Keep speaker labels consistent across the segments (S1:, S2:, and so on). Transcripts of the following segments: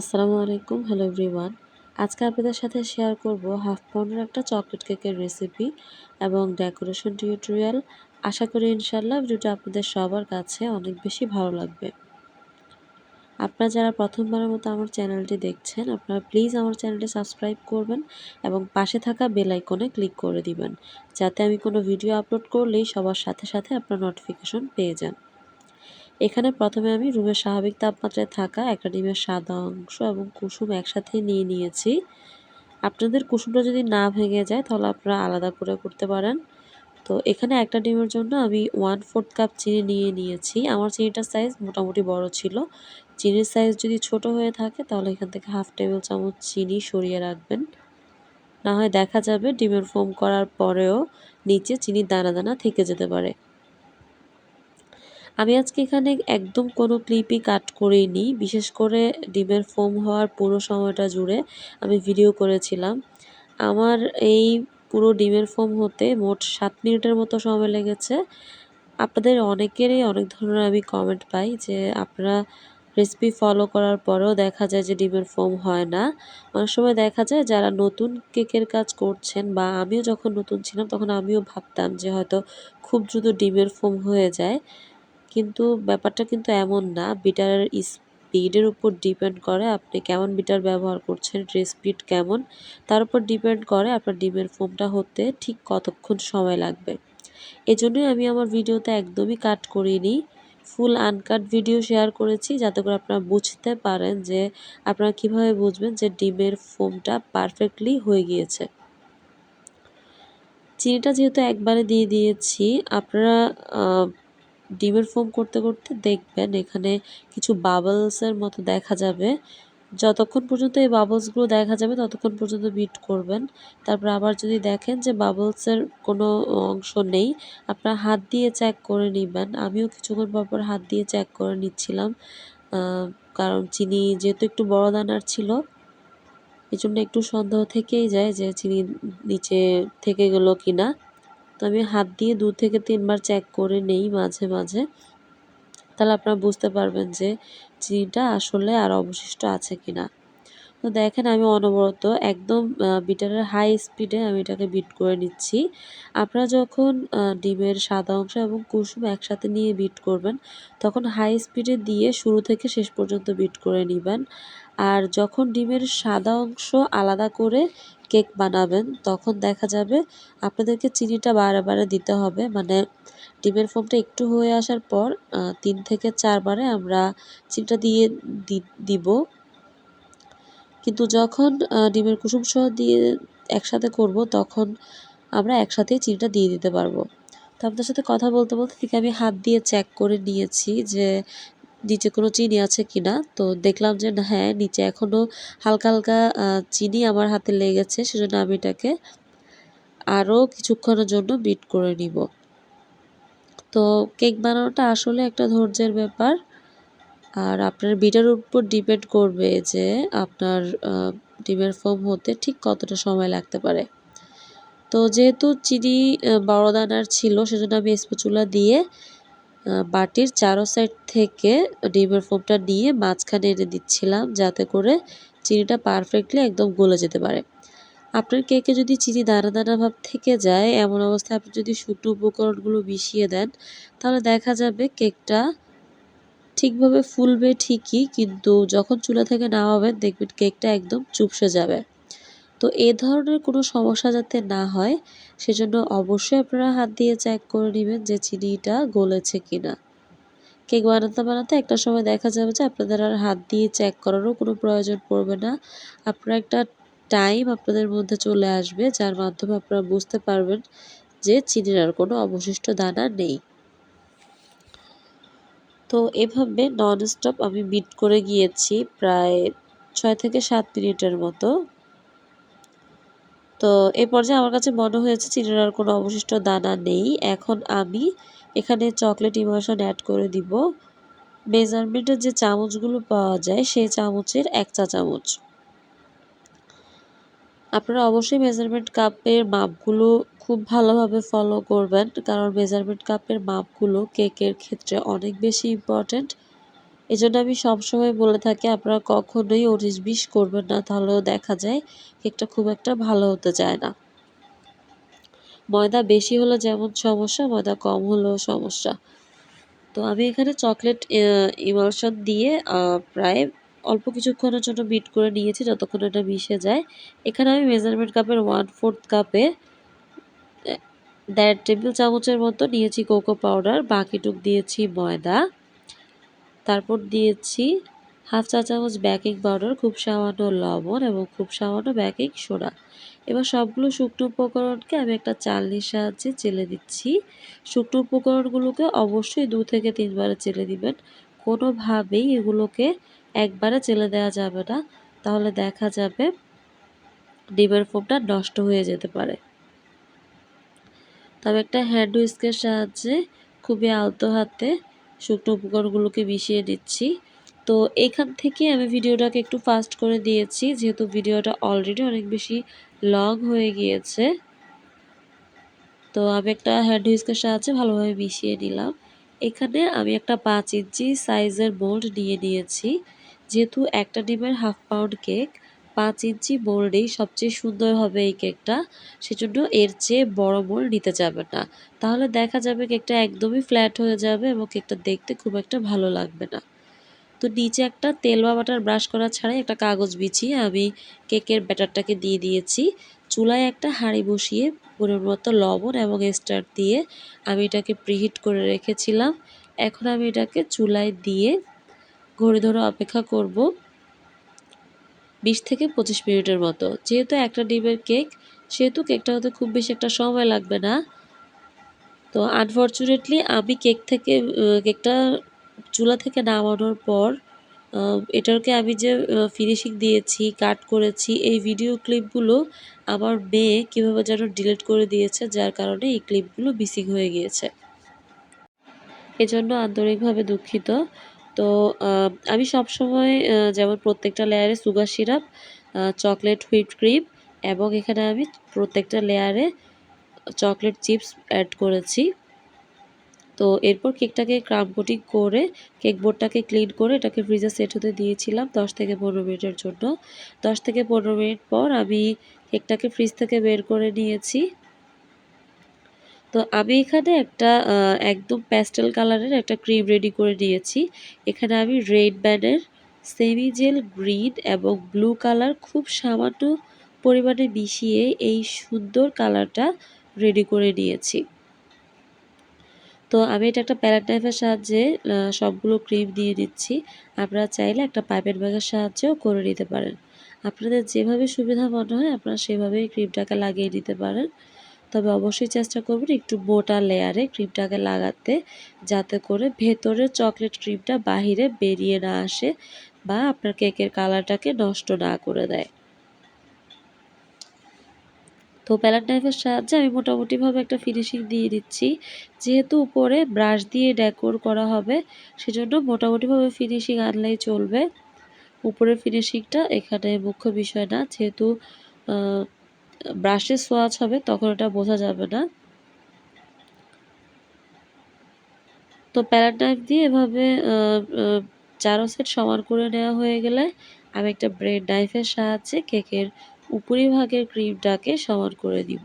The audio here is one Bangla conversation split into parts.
S1: আসসালামু আলাইকুম হ্যালো এভরিওয়ান আজকে আপনাদের সাথে শেয়ার করব হাফ পাউন্ডের একটা চকলেট কেকের রেসিপি এবং ডেকোরেশন টিউটোরিয়াল আশা করি ইনশাল্লাহ ভিডিওটা আপনাদের সবার কাছে অনেক বেশি ভালো লাগবে। আপনারা যারা প্রথমবারের মতো আমার চ্যানেলটি দেখছেন, আপনারা প্লিজ আমার চ্যানেলটি সাবস্ক্রাইব করবেন এবং পাশে থাকা বেল আইকনে ক্লিক করে দিবেন, যাতে আমি কোনো ভিডিও আপলোড করলেই সবার সাথে সাথে আপনার নোটিফিকেশন পেয়ে যান। এখানে প্রথমে আমি রুমের স্বাভাবিক তাপমাত্রায় থাকা একটা ডিমের সাদা অংশ এবং কুসুম একসাথে নিয়ে নিয়েছি। আপনাদের কুসুমটা যদি না ভেঙে যায়, তাহলে আপনারা আলাদা করে করতে পারেন। তো এখানে একটা ডিমের জন্য আমি ওয়ান ফোর্থ কাপ চিনি নিয়ে নিয়েছি। আমার চিনিটার সাইজ মোটামুটি বড় ছিল। চিনির সাইজ যদি ছোট হয়ে থাকে, তাহলে এখান থেকে হাফ টেবিল চামচ চিনি সরিয়ে রাখবেন। না হয় দেখা যাবে ডিমের ফোম করার পরেও নিচে চিনির দানা দানা থেকে যেতে পারে। আমি আজকে এখানে একদম কোনো ক্লিপই কাট করিনি, বিশেষ করে ডিমের ফোম হওয়ার পুরো সময়টা জুড়ে আমি ভিডিও করেছিলাম। আমার এই পুরো ডিমের ফোম হতে মোট সাত মিনিটের মতো সময় লেগেছে। আপনাদের অনেকেরই অনেক ধরনের আমি কমেন্ট পাই যে আপনারা রেসিপি ফলো করার পরেও দেখা যায় যে ডিমের ফোম হয় না। অনেক সময় দেখা যায় যারা নতুন কেকের কাজ করছেন বা আমিও যখন নতুন ছিলাম তখন আমিও ভাবতাম যে হয়তো খুব দ্রুত ডিমের ফোম হয়ে যায়। কিন্তু ব্যাপারটা কিন্তু এমন না। বিটারের স্পিডের উপর ডিপেন্ড করে আপনি কেমন বিটার ব্যবহার করছেন ট্রে স্পিড কেমন, তার উপর ডিপেন্ড করে আপনার ডিমের ফোমটা হতে ঠিক কতক্ষণ সময় লাগবে। এজন্যই আমি আমার ভিডিওতে একদমই কাট করিনি। ফুল আনকাট ভিডিও শেয়ার করেছি যাতে করে আপনারা বুঝতে পারেন যে আপনারা কীভাবে বুঝবেন যে ডিমের ফোমটা পারফেক্টলি হয়ে গিয়েছে। চিনিটা যেহেতু একবারে দিয়ে দিয়েছি, আপনারা ডিমের ফোম করতে করতে দেখবেন এখানে কিছু বাবলসের মতো দেখা যাবে। যতক্ষণ পর্যন্ত এই বাবলসগুলো দেখা যাবে, ততক্ষণ পর্যন্ত বিট করবেন। তারপর আবার যদি দেখেন যে বাবলসের কোনো অংশ নেই, আপনার হাত দিয়ে চেক করে নেবেন। আমিও কিছুক্ষণ পর পর হাত দিয়ে চেক করে নিচ্ছিলাম কারণ চিনি যেহেতু একটু বড় দানার ছিল এই জন্য একটু সন্দেহ থেকেই যায় যে চিনি নিচে থেকে গেলো কিনা। তো আমি হাত দিয়ে দু থেকে তিনবার চেক করে নেই মাঝে মাঝে। তাহলে আপনারা বুঝতে পারবেন যে চিনিটা আসলে আর অবশিষ্ট আছে কিনা। তো দেখেন আমি অনবরত একদম বিটারের হাই স্পিডে আমি এটাকে বিট করে নিচ্ছি। আপনারা যখন ডিমের সাদা অংশ এবং কুসুম একসাথে নিয়ে বিট করবেন, তখন হাই স্পিডে দিয়ে শুরু থেকে শেষ পর্যন্ত বিট করে নেবেন। আর যখন ডিমের সাদা অংশ আলাদা করে কেক বানাবেন, তখন দেখা যাবে আপনাদেরকে চিনিটা বারে বারে দিতে হবে। মানে ডিমের ফোমটা একটু হয়ে আসার পর তিন থেকে চারবারে আমরা চিনিটা দিয়ে দিব। কিন্তু যখন ডিমের কুসুম সহ দিয়ে একসাথে করব, তখন আমরা একসাথে চিনিটা দিয়ে দিতে পারব। তো আপনার সাথে কথা বলতে বলতে ঠিক আমি হাত দিয়ে চেক করে নিয়েছি যে নিচে কোনো চিনি আছে কি না তো দেখলাম যে হ্যাঁ নিচে এখনও হালকা হালকা চিনি আমার হাতে লেগেছে, সেজন্য আমি এটাকে আরও কিছুক্ষণের জন্য বিট করে নিব। তো কেক বানানোটা আসলে একটা ধৈর্যের ব্যাপার। আর আপনার বিটার উপর ডিপেন্ড করবে যে আপনার ডিমের ফোম হতে ঠিক কতটা সময় লাগতে পারে। তো যেহেতু চিনি বড় দানার ছিল, সেজন্য আমি স্পচুলা দিয়ে বাটির চারো সাইড থেকে ডিমের ফোমটা নিয়ে মাঝখানে এনে দিচ্ছিলাম যাতে করে চিনিটা পারফেক্টলি একদম গলে যেতে পারে। আপনার কেকে যদি চিনি দানা দানা ভাব থেকে যায়, এমন অবস্থায় আপনি যদি শুকনো উপকরণগুলো মিশিয়ে দেন, তাহলে দেখা যাবে কেকটা ঠিকভাবে ফুলবে ঠিকই, কিন্তু যখন চুলা থেকে নামাবেন দেখবেন কেকটা একদম চুপসে যাবে। তো এ ধরনের কোনো সমস্যা যাতে না হয়, সেজন্য অবশ্যই আপনারা হাত দিয়ে চেক করে নেবেন যে চিনিটা গলেছে কিনা। কেক বানাতে বানাতে একটা সময় দেখা যাবে যে আপনাদের আর হাত দিয়ে চেক করারও কোনো প্রয়োজন পড়বে না। আপনার একটা টাইম আপনাদের মধ্যে চলে আসবে, যার মাধ্যমে আপনারা বুঝতে পারবেন যে চিনির আর কোনো অবশিষ্ট দানা নেই। তো এভাবে ননস্টপ আমি বিট করে গিয়েছি প্রায় ছয় থেকে সাত মিনিটের মতো। তো এ পর্যায়ে আমার কাছে মনে হয়েছে চিনির আর কোনো অবশিষ্ট দানা নেই। এখন আমি এখানে চকলেট ইমোশন অ্যাড করে দিব। মেজারমেন্টের যে চামচগুলো পাওয়া যায়, সেই চামচের এক চা চামচ আপনারা অবশ্যই মেজারমেন্ট কাপের মাপগুলো খুব ভালোভাবে ফলো করবেন, কারণ মেজারমেন্ট কাপের মাপগুলো কেকের ক্ষেত্রে অনেক বেশি ইম্পর্ট্যান্ট এই জন্য আমি সবসময় বলে থাকি, আপনারা কখনোই উনিশ বিশ করবেন না, তাহলেও দেখা যায় কেকটা খুব একটা ভালো হতে চায় না। ময়দা বেশি হলে যেমন সমস্যা, ময়দা কম হলেও সমস্যা। তো আমি এখানে চকলেট ইমালশন দিয়ে প্রায় অল্প কিছুক্ষণের জন্য বিট করে নিয়েছি যতক্ষণ এটা মিশে যায়। এখানে আমি মেজারমেন্ট কাপের ওয়ান ফোর্থ কাপে দেড় টেবিল চামচের মতো নিয়েছি কোকো পাউডার বাকিটুক দিয়েছি ময়দা। তারপর দিয়েছি হাফ চা চামচ বেকিং পাউডার খুব সামান্য লবণ এবং খুব সামান্য বেকিং সোডা এবার সবগুলো শুকনো উপকরণকে আমি একটা চালনির সাহায্যে চেলে দিচ্ছি। শুকনো উপকরণগুলোকে অবশ্যই দু থেকে তিনবারে চেলে দিবেন। কোনোভাবেই এগুলোকে একবারে চেলে দেওয়া যাবে না। তাহলে দেখা যাবে ডিমের ফোমটা নষ্ট হয়ে যেতে পারে। তবে একটা হ্যান্ড উইস্কের সাহায্যে খুবই আলতো হাতে শুকনো উপকরণগুলোকে মিশিয়ে দিচ্ছি তো এখান থেকে আমি ভিডিওটাকে একটু ফাস্ট করে দিয়েছি, যেহেতু ভিডিওটা অলরেডি অনেক বেশি লং হয়ে গিয়েছে। তো আমি একটা হ্যান্ড হুইস্কের সাহায্যে ভালোভাবে মিশিয়ে নিলাম। এখানে আমি একটা পাঁচ ইঞ্চি সাইজের মোল্ড নিয়ে নিয়েছি। যেহেতু একটা ডিমের হাফ পাউন্ড কেক, পাঁচ ইঞ্চি মোল্ডেই সবচেয়ে সুন্দর হবে এই কেকটা। সেজন্য এর চেয়ে বড় মোল্ড নিতে যাবে না। তাহলে দেখা যাবে কেকটা একদমই ফ্ল্যাট হয়ে যাবে এবং কেকটা দেখতে খুব একটা ভালো লাগবে না। তো নিচে একটা তেল বা বাটার ব্রাশ করা ছাড়াই একটা কাগজ বিছিয়ে আমি কেকের ব্যাটারটাকে দিয়ে দিয়েছি। চুলায় একটা হাঁড়ি বসিয়ে পরিমাণ মতো লবণ এবং স্টার দিয়ে আমি এটাকে প্রিহিট করে রেখেছিলাম। এখন আমি এটাকে চুলায় দিয়ে ঘড়ি ধরে অপেক্ষা করব বিশ থেকে পঁচিশ মিনিটের মতো। যেহেতু একটা ডিমের কেক, সেহেতু কেকটা হতে খুব বেশি একটা সময় লাগবে না। তো আনফর্চুনেটলি আমি কেক থেকে কেকটা চুলা থেকে নামানোর পর এটাকে আমি যে ফিনিশিং দিয়েছি কাট করেছি, এই ভিডিও ক্লিপগুলো আমার মেয়ে কীভাবে যেন ডিলিট করে দিয়েছে, যার কারণে এই ক্লিপগুলো মিসিং হয়ে গিয়েছে। এজন্য আন্তরিকভাবে দুঃখিত। তো আমি সবসময় যেমন প্রত্যেকটা লেয়ারে sugar syrup chocolate whip cream এবং এখানে আমি প্রত্যেকটা লেয়ারে চকলেট চিপস অ্যাড করেছি। তো এরপর কেকটাকে ক্রাম কোটিং করে কেক বোর্ডটাকে ক্লিন করে এটাকে ফ্রিজে সেট হতে দিয়েছিলাম দশ থেকে পনেরো মিনিটের জন্য। দশ থেকে পনেরো মিনিট পর আমি কেকটাকে ফ্রিজ থেকে বের করে নিয়েছি। তো আমি এখানে একটা একদম প্যাস্টেল কালারের একটা ক্রিম রেডি করে নিয়েছি। এখানে আমি রেড ব্যানের সেমি জেল গ্রিন এবং ব্লু কালার খুব সামান্য পরিমাণে মিশিয়ে এই সুন্দর কালারটা রেডি করে নিয়েছি। তো আমি এটা একটা প্যালেট নাইফের সাহায্যে সবগুলো ক্রিম দিয়ে দিচ্ছি। আপনারা চাইলে একটা পাইপের ব্যাগের সাহায্যেও করে নিতে পারেন। আপনাদের যেভাবে সুবিধা মনে হয়, আপনারা সেভাবেই ক্রিমটাকে লাগিয়ে নিতে পারেন। তবে অবশ্যই চেষ্টা করবেন একটু মোটা লেয়ারে ক্রিমটাকে লাগাতে, যাতে করে ভেতরে চকলেট ক্রিমটা বাহিরে বেরিয়ে না আসে বা আপনার কেকের কালারটাকে নষ্ট না করে দেয়। তো প্যালেট নাইফের সাহায্যে আমি মোটামুটিভাবে একটা ফিনিশিং দিয়ে দিচ্ছি। যেহেতু উপরে ব্রাশ দিয়ে ডেকোর করা হবে, সেজন্য মোটামুটিভাবে ফিনিশিং আনলেই চলবে। উপরের ফিনিশিংটা এখানে মুখ্য বিষয় না, যেহেতু ব্রাশের সোয়াচ হবে, তখন এটা বোঝা যাবে না। তো প্যালেট নাইফ দিয়ে এভাবে চারো সেট সমান করে নেওয়া হয়ে গেলে আমি একটা ব্রেড নাইফের সাহায্যে কেকের উপরিভাগের ক্রিমটাকে সমান করে দিব।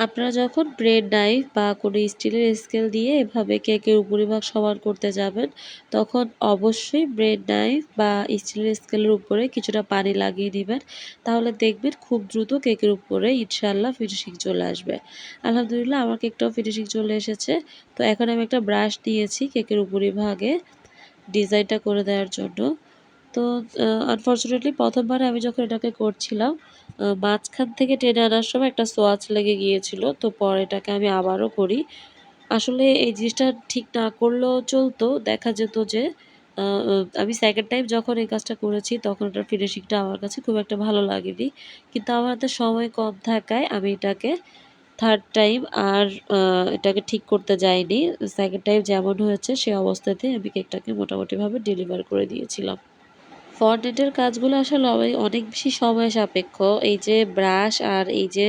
S1: আপনারা যখন ব্রেড নাইফ বা কোনো স্টিলের স্কেল দিয়ে এভাবে কেকের উপরিভাগ সমান করতে যাবেন, তখন অবশ্যই ব্রেড নাইফ বা স্টিলের স্কেলের উপরে কিছুটা পানি লাগিয়ে দিবেন। তাহলে দেখবেন খুব দ্রুত কেকের উপরে ইনশাল্লাহ ফিনিশিং চলে আসবে। আলহামদুলিল্লাহ আমার কেকটাও ফিনিশিং চলে এসেছে। তো এখন আমি একটা ব্রাশ নিয়েছি কেকের উপরিভাগে ডিজাইনটা করে দেওয়ার জন্য। তো আনফর্চুনেটলি প্রথমবার আমি যখন এটাকে করছিলাম মাঝখান থেকে টেনে আনার সময় একটা সোয়াচ লেগে গিয়েছিল, তো পরে এটাকে আমি আবারও করি। আসলে এই জিনিসটা ঠিক না করলেও চলতো, দেখা যেত যে আমি সেকেন্ড টাইম যখন এই কাজটা করেছি, তখন এটার ফিনিশিংটা আমার কাছে খুব একটা ভালো লাগেনি। কিন্তু আমার হাতে সময় কম থাকায় আমি এটাকে থার্ড টাইম আর এটাকে ঠিক করতে যাইনি। সেকেন্ড টাইম যেমন হয়েছে, সে অবস্থাতে আমি কেকটাকে মোটামুটিভাবে ডেলিভার করে দিয়েছিলাম। ফরনেটের কাজগুলো আসলে অনেক বেশি সময় সাপেক্ষ। এই যে ব্রাশ আর এই যে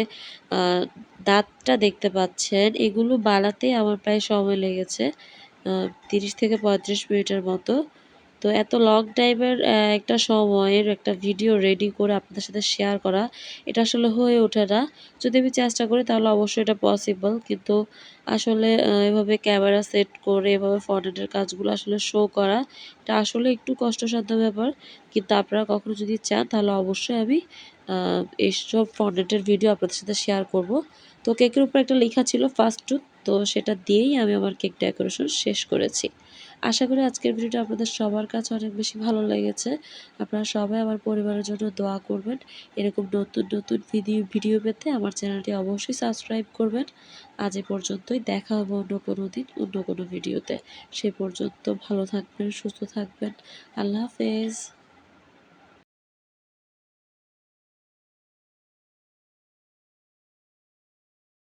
S1: দাঁতটা দেখতে পাচ্ছেন, এগুলো বানাতে আমার প্রায় সময় লেগেছে তিরিশ থেকে পঁয়ত্রিশ মিনিটের মতো। তো এত লং টাইমের একটা সময়ের একটা ভিডিও রেডি করে আপনাদের সাথে শেয়ার করা, এটা আসলে হয়ে ওঠে না। যদি আমি চেষ্টা করি, তাহলে অবশ্যই এটা পসিবল কিন্তু আসলে এভাবে ক্যামেরা সেট করে, এভাবে ফন্টের কাজগুলো আসলে শো করা, এটা আসলে একটু কষ্টসাধ্য ব্যাপার। কিন্তু আপনারা কখনো যদি চান, তাহলে অবশ্যই আমি এইসব ফন্টের ভিডিও আপনাদের সাথে শেয়ার করব। তো কেকের উপর একটা লেখা ছিল ফার্স্ট টুথ তো সেটা দিয়েই আমি আমার কেক ডেকোরেশন শেষ করেছি। আশা করি আজকের ভিডিওটা আপনাদের সবার কাছে অনেক বেশি ভালো লেগেছে। আপনারা সবাই আমার পরিবারের জন্য দোয়া করবেন। এরকম নতুন নতুন ভিডিও ভিডিও পেতে আমার চ্যানেলটি অবশ্যই সাবস্ক্রাইব করবেন। আজ এ পর্যন্তই। দেখা হবে অন্য কোনো দিন, অন্য কোনো ভিডিওতে। সে পর্যন্ত ভালো থাকবেন, সুস্থ থাকবেন। আল্লাহ হাফেজ।